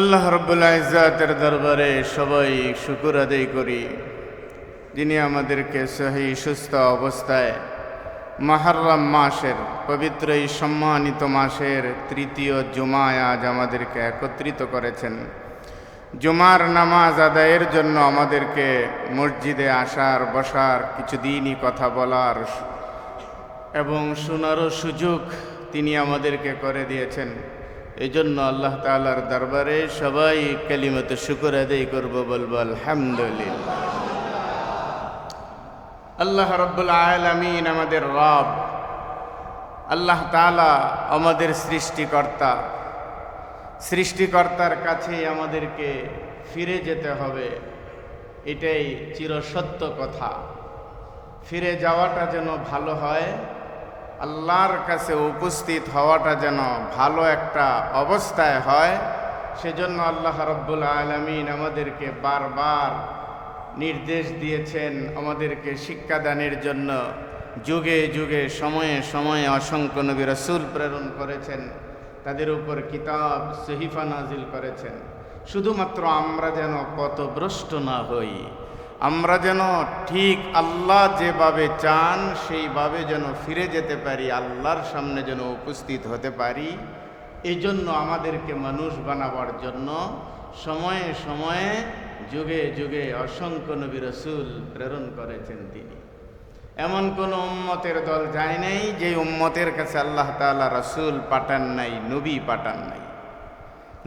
আল্লাহ রব্বুল্লাহ ইজাতের দরবারে সবাই শুকুর আদায় করি। যিনি আমাদেরকে সহি, সুস্থ অবস্থায় মাহারম মাসের, পবিত্র এই সম্মানিত মাসের তৃতীয় জুমায় আজ আমাদেরকে একত্রিত করেছেন। জুমার নামাজ আদায়ের জন্য আমাদেরকে মসজিদে আসার, বসার, কিছুদিনই কথা বলার এবং শোনারও সুযোগ তিনি আমাদেরকে করে দিয়েছেন। এই জন্য আল্লাহ তালার দরবারে সবাই কালিমত শুকুর আদায় করব, বলব আলহামদুলিল্লাহ। আল্লাহ রব্বুল আলমিন আমাদের রব, আল্লাহ তালা আমাদের সৃষ্টিকর্তা। সৃষ্টিকর্তার কাছেই আমাদেরকে ফিরে যেতে হবে, এটাই চিরসত্য কথা। ফিরে যাওয়াটা যেন ভালো হয় আল্লাহর কাছে উপস্থিত হওয়াটা যেন ভালো একটা অবস্থায় হয়, সেজন্য আল্লাহ রব্বুল আলমিন আমাদেরকে বারবার নির্দেশ দিয়েছেন আমাদেরকে শিক্ষাদানের জন্য। যুগে যুগে, সময়ে সময়ে অসংখ্য নবী রসুল প্রেরণ করেছেন, তাদের উপর কিতাব সহিফা নাজিল করেছেন। শুধুমাত্র আমরা যেন পথভ্রষ্ট না হই আমরা যেন ঠিক আল্লাহ যেভাবে চান, সেইভাবে যেন ফিরে যেতে পারি, আল্লাহর সামনে যেন উপস্থিত হতে পারি এই জন্য আমাদেরকে মানুষ বানাবার জন্য সময়ে সময়ে, যুগে যুগে অসংখ্য নবী রসুল প্রেরণ করেছেন তিনি। এমন কোন উম্মতের দল যায় নাই, যে উম্মতের কাছে আল্লাহ তাআলা রসুল পাঠান নাই, নবী পাঠান নাই।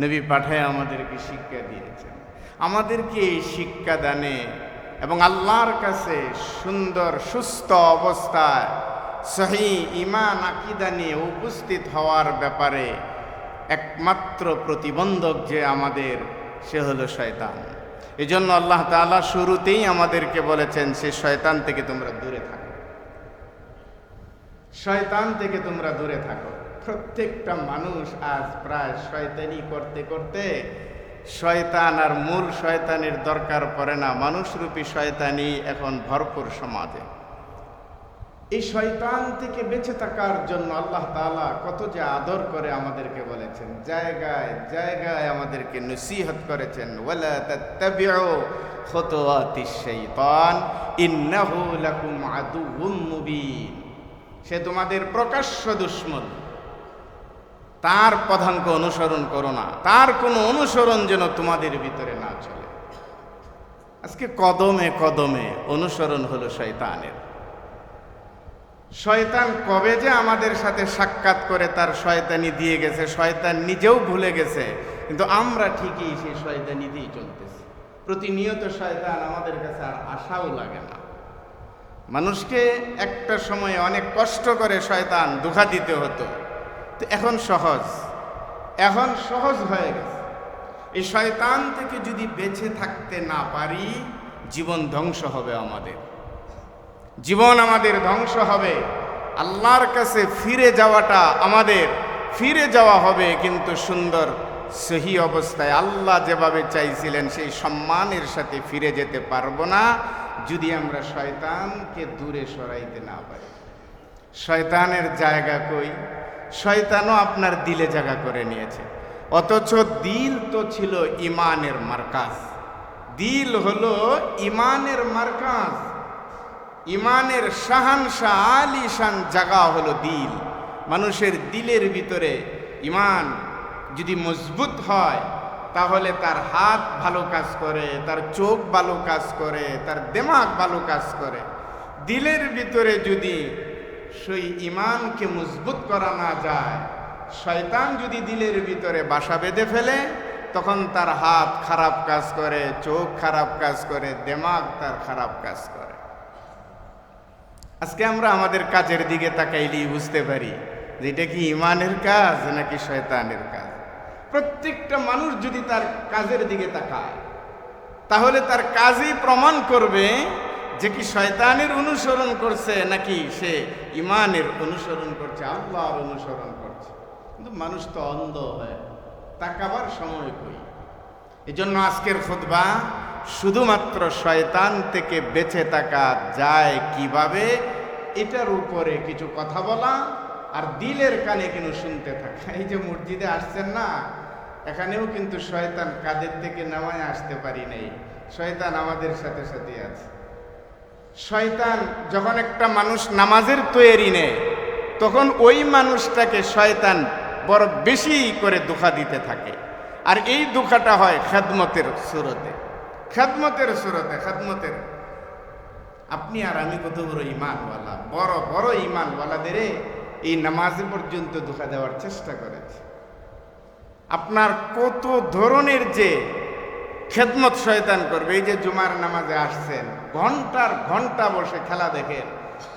নবী পাঠায় আমাদেরকে শিক্ষা দিয়েছেন। আমাদেরকে এই শিক্ষা দানে এবং আল্লাহর কাছে সুন্দর, সুস্থ অবস্থায় সহি ইমান আকিদা নিয়ে উপস্থিত হওয়ার ব্যাপারে একমাত্র প্রতিবন্ধক যে আমাদের, সে হলো শয়তান। এই জন্য আল্লাহ তাআলা শুরুতেই আমাদেরকে বলেছেন, সে শয়তান থেকে তোমরা দূরে থাকো। শয়তান থেকে তোমরা দূরে থাকো। প্রত্যেকটা মানুষ আজ প্রায় শয়তানি করতে করতে শয়তান আর মূল শয়তানের দরকার পড়ে না। মানুষরূপী শয়তানি এখন ভরপুর সমাজে। এই শয়তান থেকে বেঁচে থাকার জন্য আল্লাহ তাআলা কত যে আদর করে আমাদেরকে বলেছেন। জায়গায় জায়গায় আমাদেরকে নসিহত করেছেন। সে তোমাদের প্রকাশ্য দুশ্মন। তার পদাঙ্ক অনুসরণ করো না। তার কোনো অনুসরণ যেন তোমাদের ভিতরে না চলে। আজকে কদমে কদমে অনুসরণ হলো শয়তানের। শয়তান কবে যে আমাদের সাথে সাক্ষাৎ করে তার শয়তানি দিয়ে গেছে, শয়তান নিজেও ভুলে গেছে। কিন্তু আমরা ঠিকই সেই শয়তানি দিয়েই চলতেছি। প্রতিনিয়ত শয়তান আমাদের কাছে আর আশাও লাগে না। মানুষকে একটা সময়ে অনেক কষ্ট করে শয়তান দুঃখা দিতে হতো। তো এখন সহজ। এখন সহজ হয়ে গেছে। এই শয়তান থেকে যদি বেঁচে থাকতে না পারি, জীবন ধ্বংস হবে আমাদের। জীবন আমাদের ধ্বংস হবে। আল্লাহর কাছে ফিরে যাওয়াটা আমাদের। ফিরে যাওয়া হবে কিন্তু সুন্দর, সহি অবস্থায়। আল্লাহ যেভাবে চাইছিলেন, সেই সম্মানের সাথে ফিরে যেতে পারব না যদি আমরা শয়তানকে দূরে সরাইতে না পারি। শয়তানের জায়গা কই? শয়তানও আপনার দিলে জায়গা করে নিয়েছে। অথচ দিল তো ছিল ইমানের মার্কাজ। দিল হলো ইমানের মার্কাজ। ইমানের শাহানশাহ, আলিশান জাগা হলো দিল। মানুষের দিলের ভিতরে ইমান যদি মজবুত হয়, তাহলে তার হাত ভালো কাজ করে, তার চোখ ভালো কাজ করে, তার দেমাগ ভালো কাজ করে। দিলের ভিতরে যদি সেই ইমানকে মজবুত করা না যায়। শয়তান যদি দিলের ভিতরে বাসা বেঁধে ফেলে, তখন তার হাত খারাপ কাজ করে, চোখ খারাপ কাজ করে, দেমাগ তার খারাপ কাজ করে। আজকে আমরা আমাদের কাজের দিকে তাকাইলেই বুঝতে পারি যে এটা কি ইমানের কাজ নাকি শয়তানের কাজ। প্রত্যেকটা মানুষ যদি তার কাজের দিকে তাকায়, তাহলে তার কাজই প্রমাণ করবে যে কি শয়তানের অনুসরণ করছে নাকি সে ইমানের অনুসরণ করছে, আল্লাহর অনুসরণ করছে। কিন্তু মানুষ তো অন্ধ হয়, তাকাবার সময় কই? এই জন্য আজকের খুতবা শুধুমাত্র শয়তান থেকে বেঁচে থাকা যায় কীভাবে? এটার উপরে কিছু কথা বলা আর দিলের কানে কিন্তু শুনতে থাকা। এই যে মসজিদে আসছেন না, এখানেও কিন্তু শয়তান কাদের থেকে নামায় আসতে পারি নাই। শয়তান আমাদের সাথে সাথে আছে। শয়তান যখন একটা মানুষ নামাজের তৈরি নেয়, তখন ওই মানুষটাকে শয়তান বড় বেশি করে দুঃখা দিতে থাকে। আর এই দুঃখাটা হয় খেদমতের সুরতে। খেদমতের সুরতে, খেদমতের। আপনি আর আমি কত বড় ইমানওয়ালা, বড় বড় ইমানওয়ালাদের এই নামাজে পর্যন্ত ধোকা দেওয়ার চেষ্টা করেছে। আপনার কত ধরনের যে খেদমত শয়তান করবে। এই যে জুমার নামাজে আসছেন, ঘণ্টার ঘণ্টা বসে খেলা দেখেন,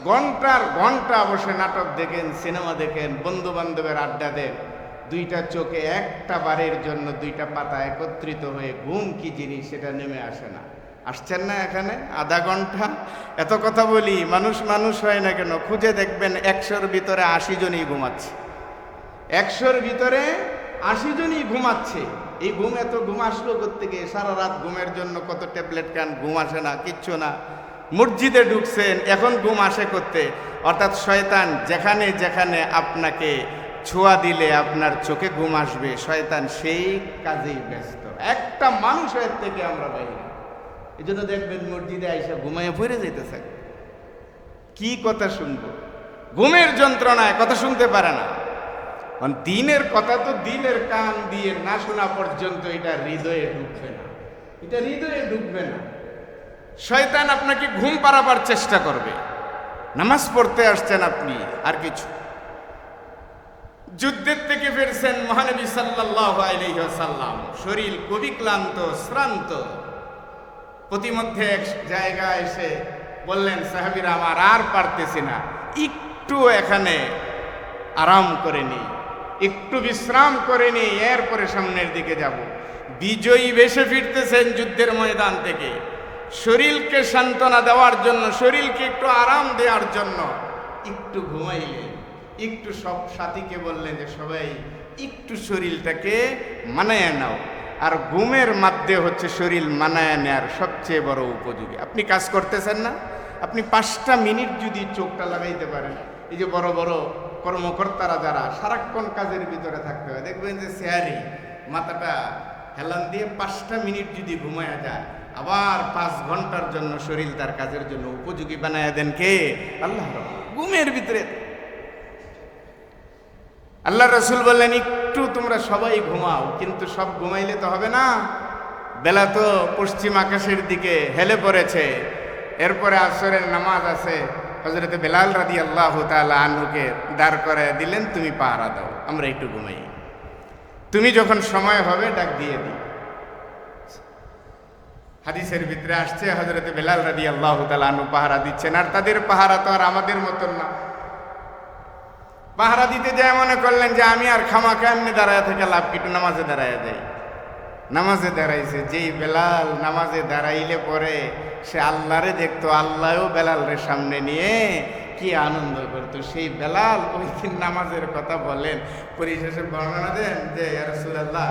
ঘণ্টার ঘণ্টা বসে নাটক দেখেন, সিনেমা দেখেন বন্ধু বান্ধবের আড্ডা দেন। দুইটা চোখে একটা বারের জন্য দুইটা পাতা একত্রিত হয়ে ঘুম কি জিনিস সেটা নেমে আসে না। আসছেন না এখানে? আধা ঘণ্টা? এত কথা বলি, মানুষ মানুষ হয় না কেন? খুঁজে দেখবেন একশোর ভিতরে আশি জনই ঘুমাচ্ছে। একশোর ভিতরে আশি জনই ঘুমাচ্ছে। এই ঘুম এত, ঘুম আসলো থেকে সারা রাত ঘুমের জন্য কত ট্যাবলেট খান, ঘুম আসে না, কিচ্ছু না। মসজিদে ঢুকছেন, এখন ঘুম আসে করতে অর্থাৎ শয়তান যেখানে যেখানে আপনাকে ছোঁয়া দিলে আপনার চোখে ঘুম আসবে, শয়তান সেই কাজেই ব্যস্ত। একটা মানুষের থেকে আমরা বাইরে। এই জন্য দেখবেন মসজিদে আইসা ঘুমাইয়া পড়ে যেতেছে কি কথা শুনব? ঘুমের যন্ত্রণায় কথা শুনতে পারে না। কারণ দিনের কথা তো দিনের কান দিয়ে না শোনা পর্যন্ত এটা হৃদয়ে ঢুকবে না। এটা হৃদয়ে ঢুকবে না। শয়তান আপনাকে ঘুম পাড়াবার চেষ্টা করবে। নামাজ পড়তে আসছেন আপনি, আর কিছু। যুদ্ধের থেকে ফিরছেন মহানবী সাল্লাহ শরীর কবি ক্লান্ত, শ্রান্ত। প্রতিমধ্যে এক জায়গায় এসে বললেন, সাহাবিরা, আমার আর পারতেছি না। একটু এখানে আরাম করে নিই। একটু বিশ্রাম করে নিই এরপরে সামনের দিকে যাব। বিজয়ী বেশে ফিরতেছেন যুদ্ধের ময়দান থেকে। শরীরকে সান্ত্বনা দেওয়ার জন্য, শরীরকে একটু আরাম দেওয়ার জন্য একটু ঘুমাইলেন। একটু সব সাথীকে বললেন যে, সবাই একটু শরীরটাকে মানায় নাও। আর ঘুমের মাধ্যমে হচ্ছে শরীর মানায় নেওয়ার সবচেয়ে বড় উপযোগী। আপনি কাজ করতেছেন না? আপনি পাঁচটা মিনিট যদি চোখটা লাগাইতে পারেন। এই যে বড় বড় কর্মকর্তারা যারা সারাক্ষণ কাজের ভিতরে থাকতে হয়, দেখবেন যে চেয়ারে মাথাটা হেলান দিয়ে পাঁচটা মিনিট যদি ঘুমায়া যায়, আবার পাঁচ ঘণ্টার জন্য শরীর তার কাজের জন্য উপযোগী বানায় দেন কে? আল্লাহ ঘুমের ভিতরে। আল্লাহ রসুল বললেন, একটু তোমরা সবাই ঘুমাও, কিন্তু সব ঘুমাইলে তো হবে না। বেলা তো পশ্চিম আকাশের দিকে হেলে পড়েছে। এরপরে আসরের নামাজ আছে। হজরতে বেলাল রাদি আল্লাহ তালা আনুকে দাঁড় করে দিলেন, তুমি পাহারা দাও, আমরা একটু ঘুমাই। তুমি যখন সময় হবে, ডাক দিয়ে দিই। হাদিসের ভিতরে আসছে হজরতে বেলাল রাদি আল্লাহ তালা পাহারা দিচ্ছেন, আর তাদের পাহারা তো আর আমাদের মতন না। পাহারা দিতে যায়, মনে করলেন যে, আমি আর খামাকে এমনি দাঁড়ায় থেকে লাভ একটু নামাজে দাঁড়ায় যাই। নামাজে দাঁড়াইছে, যেই বেলাল নামাজে দাঁড়াইলে পরে সে আল্লাহরে দেখতো, আল্লাহও বেলালরে সামনে নিয়ে কি আনন্দ করতো। সেই বেলাল ওই দিন নামাজের কথা বলেন, পরিশেষে বর্ণনা দেন যে রসুল্লাহ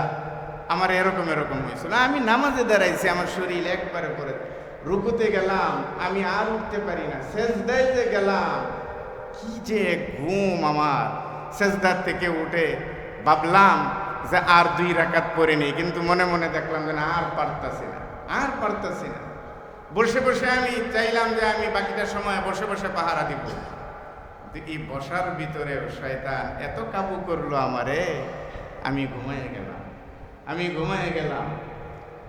আমার এরকম এরকম হয়েছিল। আমি নামাজে দাঁড়াইছি, আমার শরীর একবারে পরে। রুকুতে গেলাম, আমি আর উঠতে পারি না। শেষ দাইতে গেলাম, কি যে ঘুম আমার। সেজদার থেকে উঠে ভাবলাম যে আর দুই রাকাত পরে নেই, কিন্তু মনে মনে দেখলাম যে না, আর পারতাছি না, আর পারতাছি না। বসে বসে আমি চাইলাম যে আমি বাকিটা সময় বসে বসে পাহারা দিব। এই বসার ভিতরে শয়তান এত কাবু করল আমারে, আমি ঘুমাই গেলাম, আমি ঘুমাই গেলাম।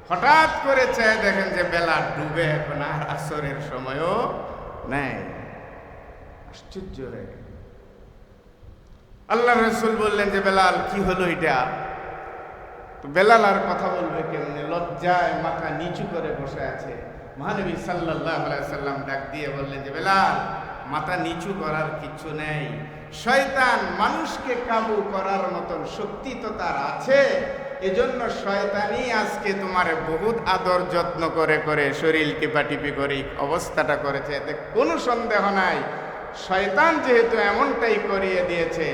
হঠাৎ করে চায় দেখেন যে বেলা ডুবে এখন আর আসরের সময়ও নেই। আশ্চর্য গেল। আল্লাহ রসুল বললেন যে, বেলাল, কি হলো এটা? তো বেলাল আর কথা বলবে কেমনে? লজ্জায় মাথা নিচু করে বসে আছে। মহানবী সাল্লাহ সাল্লাম ডাক দিয়ে বললেন যে, বেলাল, মাথা নিচু করার কিছু নেই। শয়তান মানুষকে কাবু করার মতন শক্তি তো তার আছে। এজন্য শয়তানই আজকে তোমার বহুত আদর যত্ন করে করে শরীর টিপাটিপি করে অবস্থাটা করেছে। এতে কোনো সন্দেহ নাই। শয়তান যেহেতু এমনটাই করিয়ে দিয়েছে,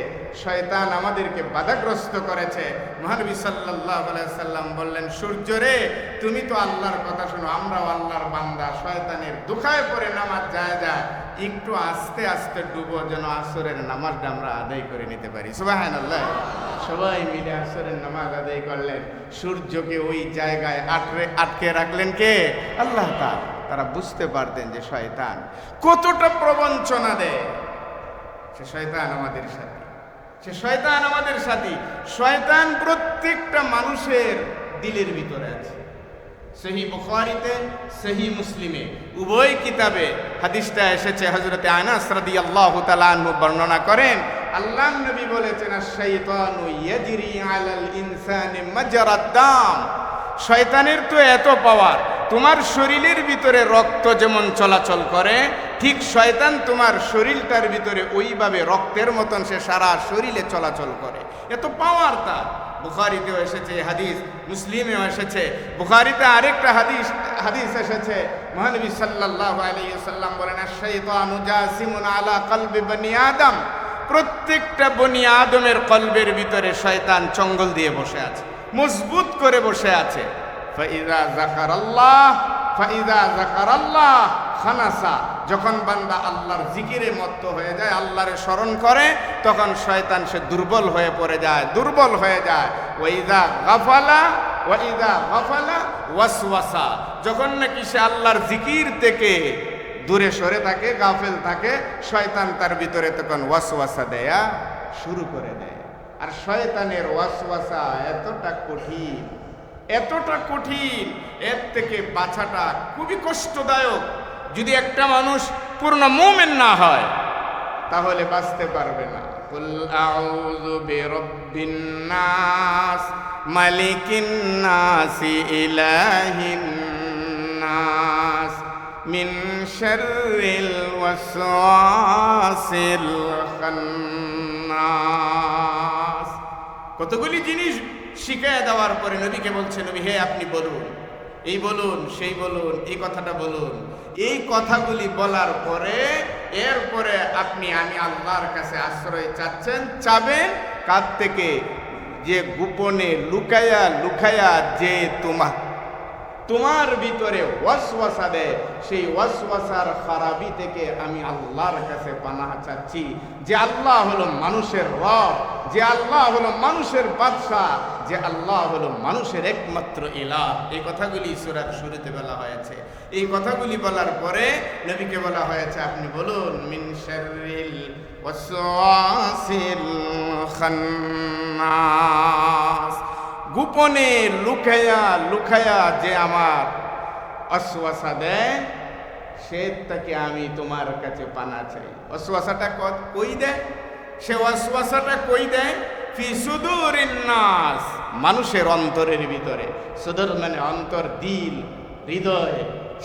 শয়তান আমাদেরকে বাধাগ্রস্ত করেছে। মহানবী সাল্লাহ সাল্লাম বললেন, সূর্য রে, তুমি তো আল্লাহর কথা শোনো, আমরাও আল্লাহর বান্দা। শয়তানের দুঃখায় পরে নামাজ যায় যায় একটু আস্তে আস্তে ডুবো যেন আসরের নামাজটা আমরা আদায় করে নিতে পারি। সুবাহ আল্লাহ সবাই মিলে আসরের নামাজ আদায় করলেন। সূর্যকে ওই জায়গায় আটকে আটকে রাখলেন কে? আল্লাহ তাআলা। তারা বুঝতে পারতেন যে শয়তান কতটা প্রবঞ্চনা দেয়। সে শয়তান আমাদের সাথে। সে শয়তান আমাদের সাথী। শয়তান প্রত্যেকটা মানুষের দিলের ভিতরে আছে। সহি বুখারিতে, সহি মুসলিমে, উভয় কিতাবে হাদিসটা এসেছে হজরতে আনাস রাদিয়াল্লাহু আল্লাহ আনহু বর্ণনা করেন আল্লাহ নবী বলেছেন, আশ-শাইতানু ইয়াজরি আলাল ইনসানি মাজরাদ দাম। শয়তানের তো এত পাওয়ার তোমার শরীরের ভিতরে রক্ত যেমন চলাচল করে, ঠিক শয়তান তোমার শরীরটার ভিতরে ওইভাবে রক্তের মতন সে সারা শরীরে চলাচল করে। এত পাওয়ার তার। বুখারিতেও এসেছে হাদিস, মুসলিমেও এসেছে। বুখারিতে আরেকটা হাদিস হাদিস এসেছে। মহানবী সাল্লাল্লাহু আলাইহি সাল্লাম বলেন, আশ-শাইতানু জাসিমুন আলা কলবি বনি আদম। প্রত্যেকটা বনি আদমের কলবের ভিতরে শয়তান চঙ্গল দিয়ে বসে আছে, মজবুত করে বসে আছে। ফাইদা জাকারাল্লাহ ফাইদা জাকারাল্লাহ খানাসা। যখন বান্দা আল্লাহর জিকিরে মত্ত হয়ে যায়, আল্লাহরে স্মরণ করে, তখন শয়তান সে দুর্বল হয়ে পড়ে যায়, দুর্বল হয়ে যায়। ওইদা গাফালা ওইদা গাফালা ওয়াসওয়াসা। যখন নাকি সে আল্লাহর জিকির থেকে দূরে সরে থাকে, গাফেল থাকে, শয়তান তার ভিতরে তখন ওয়াসওয়াসা দেয়া শুরু করে দেয়। আর শয়তানের ওয়াসওয়াসা এতটা কঠিন। এতটা কঠিন, এর থেকে বাঁচাটা খুবই কষ্টদায়ক। যদি একটা মানুষ পূর্ণ মুমিন না হয়, তাহলে বাঁচতে পারবে না। কুল আউযু বিরাব্বিন নাস, মালিকিন নাস ইলাহিন নাস, মিন শাররিল ওয়াসওয়াসিল খান্নাস। কতগুলি জিনিস শিখায় দেওয়ার পরে নবীকে বলছে, নবী, হে আপনি বলুন, এই বলুন, সেই বলুন, এই কথাটা বলুন। এই কথাগুলি বলার পরে, এরপরে আপনি, আমি আল্লাহর কাছে আশ্রয় চাচ্ছেন, চাবেন, কার থেকে? যে গোপনে লুকায়া লুকায়া যে তোমার তোমার ভিতরে ওয়াসওয়াসা দেয়। সেই ওয়াসওয়াসার খারাপি থেকে আমি আল্লাহর কাছে পানাহ চাচ্ছি যে আল্লাহ হলো মানুষের রব। যে আল্লাহ হলো মানুষের বাদশাহ, যে আল্লাহ হলো মানুষের একমাত্র ইলাহ। এই কথাগুলি সূরার শুরুতে বলা হয়েছে। এই কথাগুলি বলার পরে নবীকে বলা হয়েছে, আপনি বলুন, মিন শাররিল ওয়াসওয়াসিল খান্নাস। গোপনে লুকায়া লুকায়া যে আমার অশ্বাসা দেয়, সে তাকে আমি তোমার কাছে পানা চাই। অশ্বাসাটা কই দেয়? সে অশ্বাসাটা কই দেয়? ফি সুদূরিন নাস। মানুষের অন্তরের ভিতরে। সুদূর মানে অন্তর, দিল, হৃদয়।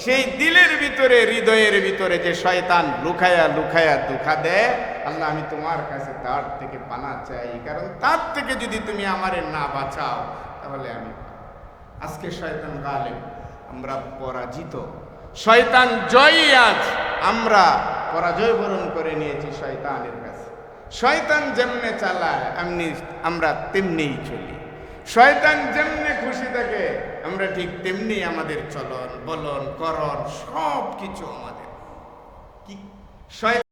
সেই দিলের ভিতরে, হৃদয়ের ভিতরে যে শয়তান লুকায়া লুকায়া দুঃখা দেয়, আল্লাহ, আমি তোমার কাছে তার থেকে পানা চাই। কারণ তার থেকে যদি তুমি আমারে না বাঁচাও, তাহলে আমি আজকে শয়তান গালেব, আমরা পরাজিত। শয়তান জয়ী আজ, আমরা পরাজয় বরণ করে নিয়েছি শয়তানের কাছে। শয়তান যেমনে চালায় এমনি আমরা তেমনিই চলি। শয়তান যেমনে খুশি থাকে, আমরা ঠিক তেমনি আমাদের চলন, বলন করণ সব কিছু আমাদের। কি? শয়তান